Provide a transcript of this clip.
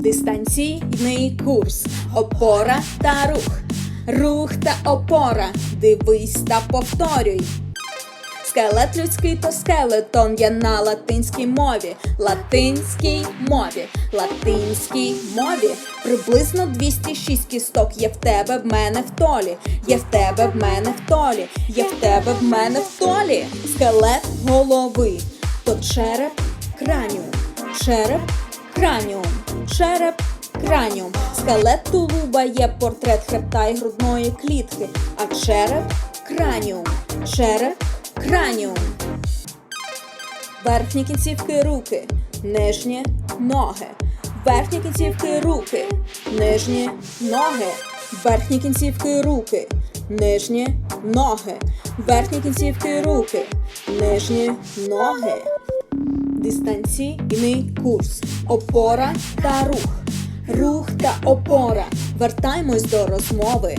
Дистанційний курс, опора та рух, рух та опора. Дивись та повторюй. Скелет людський то скелетон я на латинській мові, латинській мові, латинській мові. Приблизно 206 кісток є в тебе в мене в толі, є в тебе в мене в толі, є в тебе в мене в толі. Скелет голови, то череп краніум, череп краніум, череп краніум. Скелет тулуба є портрет хребта і грудної клітки, а череп краніум, череп краніум. Верхні кінцівки руки, нижні ноги. Верхні кінцівки руки, нижні ноги. Верхні кінцівки руки, нижні ноги. Верхні кінцівки руки, нижні ноги. Дистанційний курс. Опора та рух. Рух та опора. Вертаймось до розмови.